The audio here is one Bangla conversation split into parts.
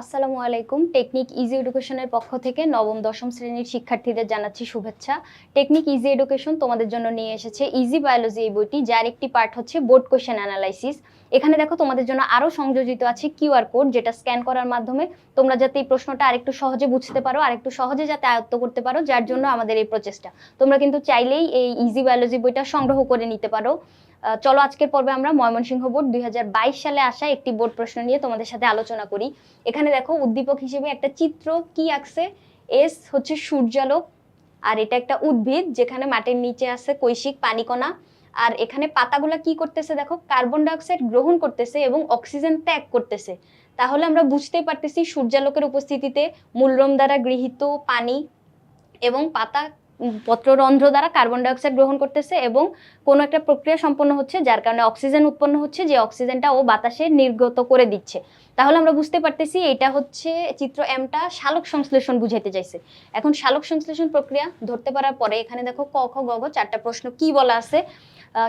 আসসালামু আলাইকুম। টেকনিক ইজি এডুকেশনের পক্ষ থেকে নবম, দশম শ্রেণির শিক্ষার্থীদের জানাচ্ছি শুভেচ্ছা। টেকনিক ইজি এডুকেশন তোমাদের জন্য নিয়ে এসেছে ইজি বায়োলজি এই বইটি, যার একটি পার্ট হচ্ছে বোর্ড কোয়েশ্চেন অ্যানালাইসিস। এখানে দেখো তোমাদের জন্য আরও সংযোজিত আছে কিউআর কোড, যেটা স্ক্যান করার মাধ্যমে তোমরা যাতে এই প্রশ্নটা আরেকটু সহজে বুঝতে পারো, আরেকটু সহজে যাতে আয়ত্ত করতে পারো, যার জন্য আমাদের এই প্রচেষ্টা। তোমরা কিন্তু চাইলেই এই ইজি বায়োলজি বইটা সংগ্রহ করে নিতে পারো। চলো আজকের পর্বে আমরা ময়মনসিংহ বোর্ড দু হাজার বাইশ সালে আসা একটি বোর্ড প্রশ্ন নিয়ে তোমাদের সাথে আলোচনা করি। এখানে দেখো উদ্দীপক হিসেবে একটা চিত্র কি আঁকছে? এস হচ্ছে সূর্যালোক, আর এটা একটা উদ্ভিদ যেখানে মাটির নিচে আছে কৈশিক পানিকণা। আর এখানে পাতাগুলা কি করতেছে দেখো? কার্বন ডাইঅক্সাইড গ্রহণ করতেছে এবং অক্সিজেন ত্যাগ করতেছে। তাহলে আমরা বুঝতেই পারতেছি সূর্যালোকের উপস্থিতিতে মূলরম দ্বারা গৃহীত পানি এবং পাতা পত্ররন্ধ্র দ্বারা কার্বন ডাইঅক্সাইড গ্রহণ করতেছে এবং কোনো একটা প্রক্রিয়া সম্পন্ন হচ্ছে যার কারণে অক্সিজেন উৎপন্ন হচ্ছে, যে অক্সিজেনটা ও বাতাসে নির্গত করে দিচ্ছে। তাহলে আমরা বুঝতে পারতেছি এটা হচ্ছে চিত্র এমটা শালক সংশ্লেষণ বুঝাইতে চাইছে। এখন শালক সংশ্লেষণ প্রক্রিয়া ধরতে পারার পরে এখানে দেখো ক, খ, গ চারটা প্রশ্ন কি বলা আছে?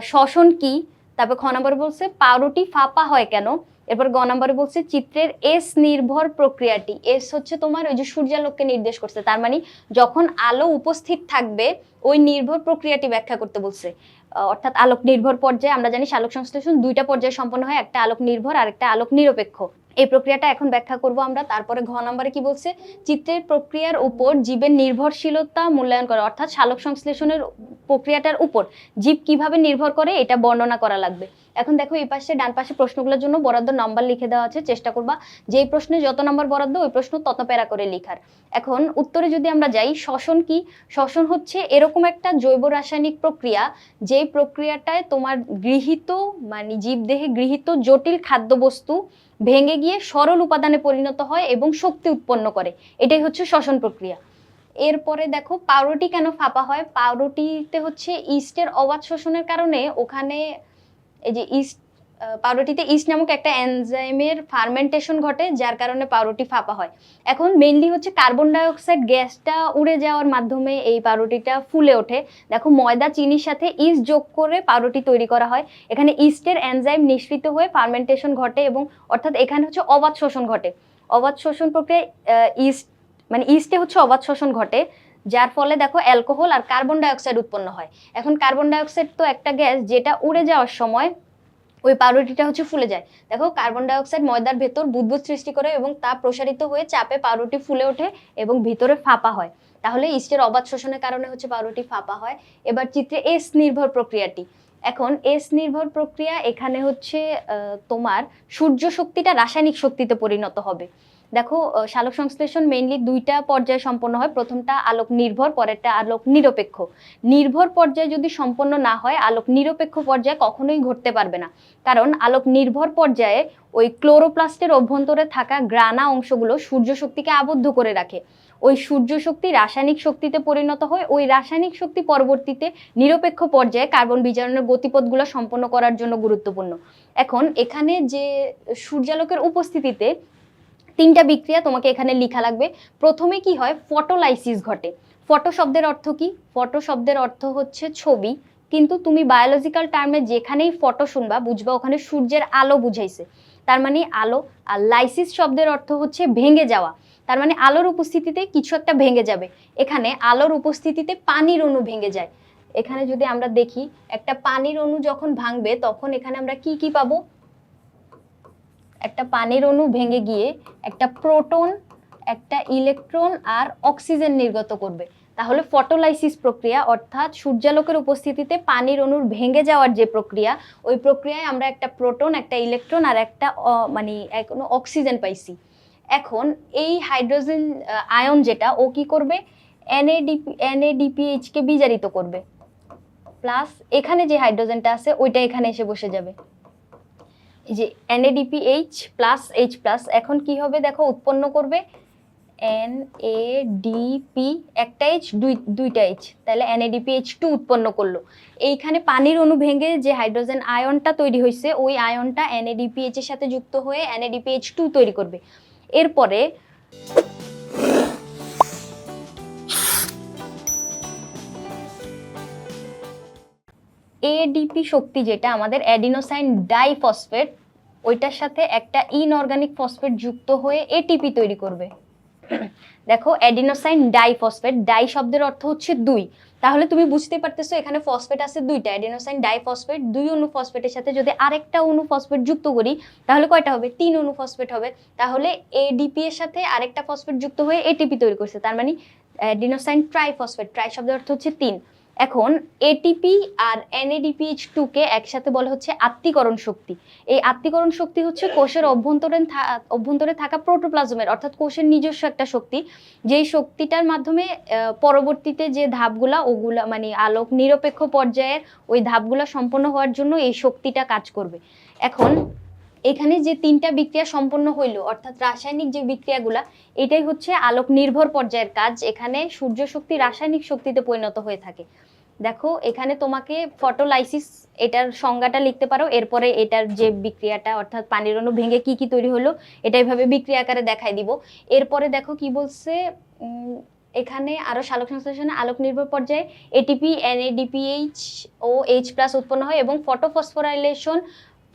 শ্বসন কি? তারপর খ নম্বরে বলছে পাউরুটি ফাঁপা হয় কেন? এরপর গ নম্বরে বলছে, চিত্রের এস নির্ভর প্রক্রিয়াটি। এস হচ্ছে তোমার ওই যে সূর্যালোককে নির্দেশ করছে। তার মানে যখন আলো উপস্থিত থাকবে, ওই নির্ভর প্রক্রিয়াটি ব্যাখ্যা করতে বলছে। অর্থাৎ আলোক নির্ভর পর্যায়ে, আমরা জানি আলোক সংশ্লেষণ দুইটা পর্যায়ে সম্পন্ন হয়, একটা আলোক নির্ভর আর একটা আলোক নিরপেক্ষ। এই প্রক্রিয়াটা এখন ব্যাখ্যা করব আমরা। তারপরে ঘ নম্বরে কি বলছে? চিত্রের প্রক্রিয়ার উপর জীবের নির্ভরশীলতা মূল্যায়ন করে। অর্থাৎ সালোক সংশ্লেষণের প্রক্রিয়াটার উপর জীব কীভাবে নির্ভর করে, এটা বর্ণনা করা লাগবে। এখন দেখো এই পাশে ডান পাশে প্রশ্নগুলোর জন্য বরাদ্দ নাম্বার লিখে দেওয়া আছে, চেষ্টা করবা। যেই প্রশ্নে যত নম্বর বরাদ্দ, ওই প্রশ্ন তত প্যারা করে লিখার। এখন উত্তরে যদি আমরা যাই, শ্বসন কি? শ্বসন হচ্ছে এরকম একটা জৈব রাসায়নিক প্রক্রিয়া, যেই প্রক্রিয়াটায় তোমার গৃহীত মানে জীবদেহে গৃহীত জটিল খাদ্যবস্তু ভেঙে গিয়ে সরল উপাদানে পরিণত হয় এবং শক্তি উৎপন্ন করে। এটাই হচ্ছে শ্বসন প্রক্রিয়া। এরপরে দেখো, পাউরুটি কেন ফাঁপা হয়? পাউরুটিতে হচ্ছে ইস্টের অবাধ শোষণের কারণে ওখানে এই যে ইস্ট পাউরুটিতে ইস্ট নামক একটা এনজাইমের ফার্মেন্টেশন ঘটে, যার কারণে পাউরুটি ফাঁপা হয়। এখন মেইনলি হচ্ছে কার্বন ডাইঅক্সাইড গ্যাসটা উড়ে যাওয়ার মাধ্যমে এই পাউরুটিটা ফুলে ওঠে। দেখো, ময়দা, চিনির সাথে ইস্ট যোগ করে পাউরুটি তৈরি করা হয়। এখানে ইস্টের এনজাইম নিষ্কৃত হয়ে ফার্মেন্টেশন ঘটে এবং অর্থাৎ এখানে হচ্ছে অবাধ শোষণ ঘটে। অবাধ শোষণ প্রক্রিয়ায় ইস্ট মানে ইস্টে হচ্ছে অবাধ শোষণ ঘটে, যার ফলে দেখো অ্যালকোহল আর কার্বন ডাইঅক্সাইড উৎপন্ন হয়। এখন কার্বন ডাইঅক্সাইড তো একটা গ্যাস যেটা উড়ে যাওয়ার সময় ওই পাউরুটিটা হচ্ছে ফুলে যায়। দেখো কার্বন ডাইঅক্সাইড ময়দার ভেতর বুদবুদ সৃষ্টি করে এবং তা প্রসারিত হয়ে চাপে পাউরুটি ফুলে ওঠে এবং ভিতরে ফাঁপা হয়। তাহলে ইস্টের অবাধ শোষণের কারণে হচ্ছে পাউরুটি ফাঁপা হয়। এবার চিত্রে এস নির্ভর প্রক্রিয়াটি। এখন এস নির্ভর প্রক্রিয়া এখানে হচ্ছে তোমার সূর্য শক্তিটা রাসায়নিক শক্তিতে পরিণত হবে। দেখো সালোক সংশ্লেষণ মেইনলি দুইটা পর্যায়ে সম্পন্ন হয়। প্রথমটা আলোক নির্ভর, পরেরটা আলোক নিরপেক্ষ। নির্ভর পর্যায়ে যদি সম্পন্ন না হয়, আলোক নিরপেক্ষ পর্যায়ে কখনোই ঘটতে পারবে না। কারণ আলোক নির্ভর পর্যায়ে ওই ক্লোরোপ্লাস্টের অভ্যন্তরে থাকা গ্রানা অংশগুলো সূর্য শক্তিকে আবদ্ধ করে রাখে। ওই সূর্য শক্তি রাসায়নিক শক্তিতে পরিণত হয়। ওই রাসায়নিক শক্তি পরবর্তীতে নিরপেক্ষ পর্যায়ে কার্বন বিজারণের গতিপথগুলো সম্পন্ন করার জন্য গুরুত্বপূর্ণ। এখন এখানে যে সূর্যালোকের উপস্থিতিতে তিনটা বিক্রিয়া তোমাকে এখানে লিখা লাগবে। প্রথমে কি হয়? ফটোলাইসিস ঘটে। ফটো শব্দের অর্থ কি? ফটো শব্দের অর্থ হচ্ছে ছবি। কিন্তু তুমি বায়োলজিক্যাল টার্মে যেখানেই ফটো শুনবা, বুঝবা ওখানে সূর্যের আলো বুঝাইছে। তার মানে আলো আর লাইসিস শব্দের অর্থ হচ্ছে ভেঙে যাওয়া। তার মানে আলোর উপস্থিতিতে কিছু একটা ভেঙে যাবে। এখানে আলোর উপস্থিতিতে পানির অণু ভেঙে যায়। এখানে যদি আমরা দেখি, একটা পানির অণু যখন ভাঙবে, তখন এখানে আমরা কি কি পাবো? একটা পানির অণু ভেঙে গিয়ে একটা প্রোটন, একটা ইলেকট্রন আর অক্সিজেন নির্গত করবে। তাহলে ফটোলাইসিস প্রক্রিয়া, অর্থাৎ সূর্যালোকের উপস্থিতিতে পানির অণুর ভেঙে যাওয়ার যে প্রক্রিয়া, ওই প্রক্রিয়ায় আমরা একটা প্রোটন, একটা ইলেকট্রন আর একটা মানে অক্সিজেন পাইছি। এখন এই হাইড্রোজেন আয়ন যেটা, ও কি করবে? এনএডিপি এনএডিপিএইচ কে বিজারিত করবে। প্লাস এখানে যে হাইড্রোজেনটা আছে, ওইটা এখানে এসে বসে যাবে। যে এনএডিপিএইচ প্লাস এইচ প্লাস এখন কি হবে দেখো, উৎপন্ন করবে এন এ ডিপি একটা এইচ দুই, দুইটা এইচ তাহলে এনএডিপিএইচ টু উৎপন্ন করল। এইখানে পানির অণু ভেঙে যে হাইড্রোজেন আয়নটা তৈরি হয়েছে, ওই আয়নটা এনএডিপিএইচ এইচের সাথে যুক্ত হয়ে এনএডিপিএইচ টু তৈরি করবে। এরপরে এডিপি শক্তি যেটা, আমাদের অ্যাডিনোসাইন ডাইফসফেট ওইটার সাথে একটা ইনঅর্গানিক ফসফেট যুক্ত হয়ে এটিপি তৈরি করবে। দেখো অ্যাডিনোসাইন ডাইফসফেট ডাই শব্দের অর্থ হচ্ছে দুই। তাহলে তুমি বুঝতে পারতেছো, এখানে ফসফেট আছে দুইটা অ্যাডিনোসাইন ডাইফসফেট দুই অণু ফসফেটের সাথে যদি আরেকটা অণু ফসফেট যুক্ত করি, তাহলে কয়টা হবে? তিন অণু ফসফেট হবে। তাহলে এডিপি এর সাথে আরেকটা ফসফেট যুক্ত হয়ে এটিপি তৈরি করছে, তার মানে অ্যাডিনোসাইন ট্রাইফসফেট ট্রাই শব্দের অর্থ হচ্ছে তিন। এখন এটিপি আর এনএডিপিএইচ টু কে একসাথে বলা হচ্ছে আত্মীকরণ শক্তি। এই আত্মীকরণ শক্তি হচ্ছে কোষের অভ্যন্তরে থা- অভ্যন্তরে থাকা প্রোটোপ্লাজমের অর্থাৎ কোষের নিজস্ব একটা শক্তি। যেই শক্তিটার মাধ্যমে পরবর্তীতে যে ধাপগুলা, ওগুলা মানে আলোক নিরপেক্ষ পর্যায়ের ওই ধাপগুলা সম্পন্ন হওয়ার জন্য এই শক্তিটা কাজ করবে। এখন এখানে যে তিনটা বিক্রিয়া সম্পন্ন হইল, অর্থাৎ রাসায়নিক যে বিক্রিয়াগুলা, এটাই হচ্ছে আলোক নির্ভর পর্যায়ের কাজ। এখানে সূর্য শক্তি রাসায়নিক শক্তিতে পরিণত হয়ে থাকে। দেখো, এখানে তোমাকে ফটোলাইসিস, এটার সংজ্ঞাটা লিখতে পারো। এরপরে এটার যে বিক্রিয়াটা, অর্থাৎ পানির অণু ভেঙে কি কি তৈরি হলো, এটা এইভাবে বিক্রিয়া আকারে দেখাই দিব। এরপরে দেখো কি বলছে এখানে আরও সালোক সংশ্লেষণে আলোক নির্ভর পর্যায়ে এটিপি এনএডিপিএইচ ও এইচ প্লাস উৎপন্ন হয় এবং ফটোফসফোরাইলেশন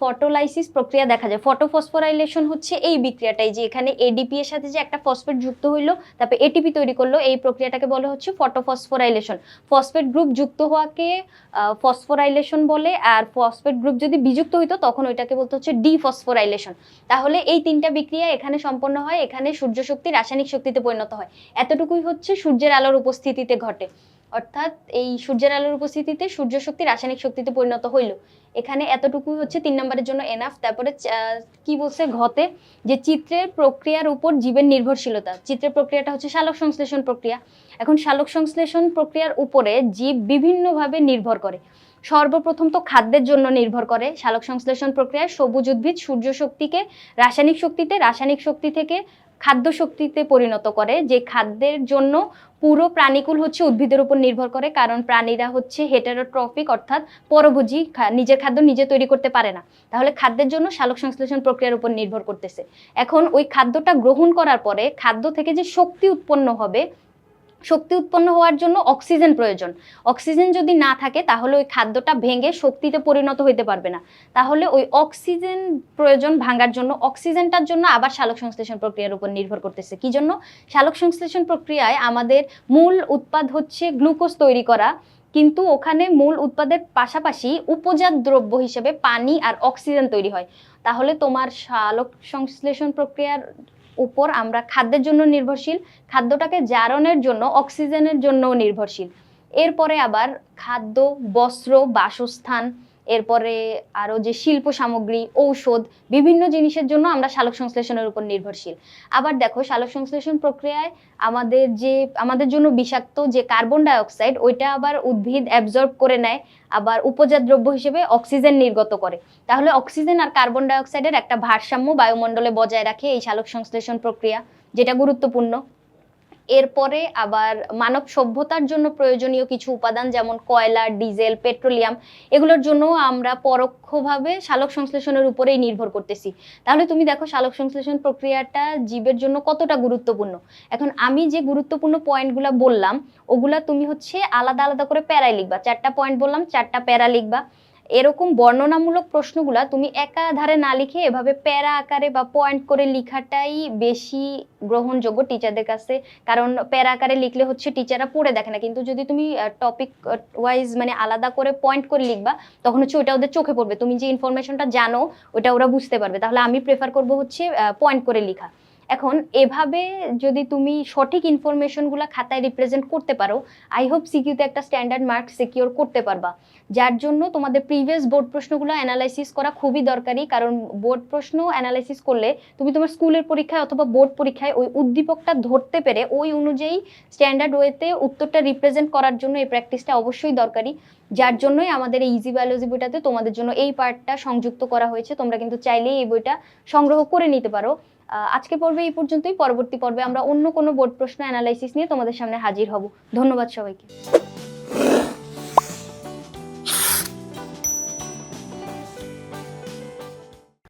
ফটোলাইসিস প্রক্রিয়া দেখা যায়। ফটোফসফোরাইলেশন হচ্ছে এই বিক্রিয়াটাই যে এখানে এডিপি এর সাথে যে একটা ফসফেট যুক্ত হইল, তারপর এটিপি তৈরি করল, এই প্রক্রিয়াটাকে বলা হচ্ছে ফটোফসফোরাইলেশন। ফসফেট গ্রুপ যুক্ত হওয়াকে ফসফোরাইলেশন বলে, আর ফসফেট গ্রুপ যদি বিযুক্ত হইতো, তখন ওইটাকে বলতে হচ্ছে ডিফসফোরাইলেশন। তাহলে এই তিনটা বিক্রিয়া এখানে সম্পন্ন হয়, এখানে সূর্য শক্তি রাসায়নিক শক্তিতে পরিণত হয়। এতটুকুই হচ্ছে সূর্যের আলোর উপস্থিতিতে ঘটে। অর্থাৎ এই সূর্যের আলোর উপস্থিতিতে সূর্য শক্তি রাসায়নিক শক্তিতে পরিণত হইল। এখানে এতটুকুই হচ্ছে তিন নম্বরের জন্য এনাফ তারপরে কি বলছে ঘতে? যে চিত্রের প্রক্রিয়ার উপর জীবের নির্ভরশীলতা। চিত্রের প্রক্রিয়াটা হচ্ছে সালোক সংশ্লেষণ প্রক্রিয়া। এখন সালোক সংশ্লেষণ প্রক্রিয়ার উপরে জীব বিভিন্নভাবে নির্ভর করে। সর্বপ্রথম তো খাদ্যের জন্য নির্ভর করে। সালোক সংশ্লেষণ প্রক্রিয়ায় সবুজ উদ্ভিদ সূর্য শক্তিকে রাসায়নিক শক্তিতে, রাসায়নিক শক্তি থেকে খাদ্য শক্তিতে পরিণত করে, যে খাদ্যের জন্য পুরো প্রাণীকুল হচ্ছে উদ্ভিদের উপর নির্ভর করে, কারণ প্রাণীরা হচ্ছে হেটারোট্রফিক অর্থাৎ পরভোজী নিজের খাদ্য নিজে তৈরি করতে পারে না। তাহলে খাদ্যের জন্য শালক সংশ্লেষণ প্রক্রিয়ার উপর নির্ভর করতেছে। এখন ওই খাদ্যটা গ্রহণ করার পরে খাদ্য থেকে যে শক্তি উৎপন্ন হবে শক্তি উৎপন্ন হওয়ার জন্য অক্সিজেন প্রয়োজন। অক্সিজেন যদি না থাকে, তাহলে ওই খাদ্যটা ভেঙে শক্তিতে পরিণত হইতে পারবে না। তাহলে ওই অক্সিজেন প্রয়োজন ভাঙার জন্য, অক্সিজেনটার জন্য আবার সালোক সংশ্লেষণ প্রক্রিয়ার উপর নির্ভর করতেছে। কি জন্য? সালোক সংশ্লেষণ প্রক্রিয়ায় আমাদের মূল উৎপাদ হচ্ছে গ্লুকোজ তৈরি করা। কিন্তু ওখানে মূল উৎপাদের পাশাপাশি উপজাত দ্রব্য হিসেবে পানি আর অক্সিজেন তৈরি হয়। তাহলে তোমার সালোক সংশ্লেষণ প্রক্রিয়ার উপর আমরা খাদ্যের জন্য নির্ভরশীল, খাদ্যটাকে জারণের জন্য, অক্সিজেনের জন্যও নির্ভরশীল। এরপরে আবার খাদ্য, বস্ত্র, বাসস্থান এরপরে আরও যে শিল্প সামগ্রী, ঔষধ, বিভিন্ন জিনিসের জন্য আমরা সালোক সংশ্লেষণের উপর নির্ভরশীল। আবার দেখো সালোক সংশ্লেষণ প্রক্রিয়ায় আমাদের যে, আমাদের জন্য বিষাক্ত যে কার্বন ডাই অক্সাইড ওইটা আবার উদ্ভিদ অ্যাবজর্ব করে নেয়, আবার উপজাত দ্রব্য হিসেবে অক্সিজেন নির্গত করে। তাহলে অক্সিজেন আর কার্বন ডাইঅক্সাইডের একটা ভারসাম্য বায়ুমণ্ডলে বজায় রাখে এই সালোক সংশ্লেষণ প্রক্রিয়া, যেটা গুরুত্বপূর্ণ। এরপরে আবার মানব সভ্যতার জন্য প্রয়োজনীয় কিছু উপাদান যেমন কয়লা, ডিজেল, পেট্রোলিয়াম, এগুলোর জন্য আমরা পরোক্ষভাবে সালোক সংশ্লেষণের উপরেই নির্ভর করতেছি। তাহলে তুমি দেখো সালোক সংশ্লেষণ প্রক্রিয়াটা জীবের জন্য কতটা গুরুত্বপূর্ণ। এখন আমি যে গুরুত্বপূর্ণ পয়েন্টগুলো বললাম, ওগুলা তুমি হচ্ছে আলাদা আলাদা করে প্যারায় লিখবা। চারটা পয়েন্ট বললাম, চারটা প্যারা লিখবা। এরকম বর্ণনামূলক প্রশ্নগুলা তুমি একাধারে না লিখে এভাবে প্যারা আকারে বা পয়েন্ট করে লিখাটাই বেশি গ্রহণযোগ্য টিচারদের কাছে। কারণ প্যারা আকারে লিখলে হচ্ছে টিচাররা পড়ে দেখে না। কিন্তু যদি তুমি টপিক ওয়াইজ মানে আলাদা করে পয়েন্ট করে লিখবা, তখন হচ্ছে ওটা ওদের চোখে পড়বে। তুমি যে ইনফরমেশনটা জানো ওটা ওরা বুঝতে পারবে। তাহলে আমি প্রেফার করব হচ্ছে পয়েন্ট করে লেখা। এখন এভাবে যদি তুমি সঠিক ইনফরমেশনগুলো খাতায় রিপ্রেজেন্ট করতে পারো আই হোপ সিকিউতে একটা স্ট্যান্ডার্ড মার্ক সিকিউর করতে পারবা। যার জন্য তোমাদের প্রিভিয়াস বোর্ড প্রশ্নগুলো অ্যানালাইসিস করা খুবই দরকারি, কারণ বোর্ড প্রশ্ন অ্যানালাইসিস করলে তুমি তোমার স্কুলের পরীক্ষায় অথবা বোর্ড পরীক্ষায় ওই উদ্দীপকটা ধরতে পেরে ওই অনুযায়ী স্ট্যান্ডার্ড ওয়েতে উত্তরটা রিপ্রেজেন্ট করার জন্য এই প্র্যাকটিসটা অবশ্যই দরকারি। যার জন্যই আমাদের এই ইজি বায়োলজি বইটাতে তোমাদের জন্য এই পার্টটা সংযুক্ত করা হয়েছে। তোমরা কিন্তু চাইলেই এই বইটা সংগ্রহ করে নিতে পারো। আজকে পর্বে এই পর্যন্তই। পরবর্তী পর্বে আমরা অন্য কোনো বোর্ড প্রশ্ন অ্যানালাইসিস নিয়ে তোমাদের সামনে হাজির হব। ধন্যবাদ সবাইকে।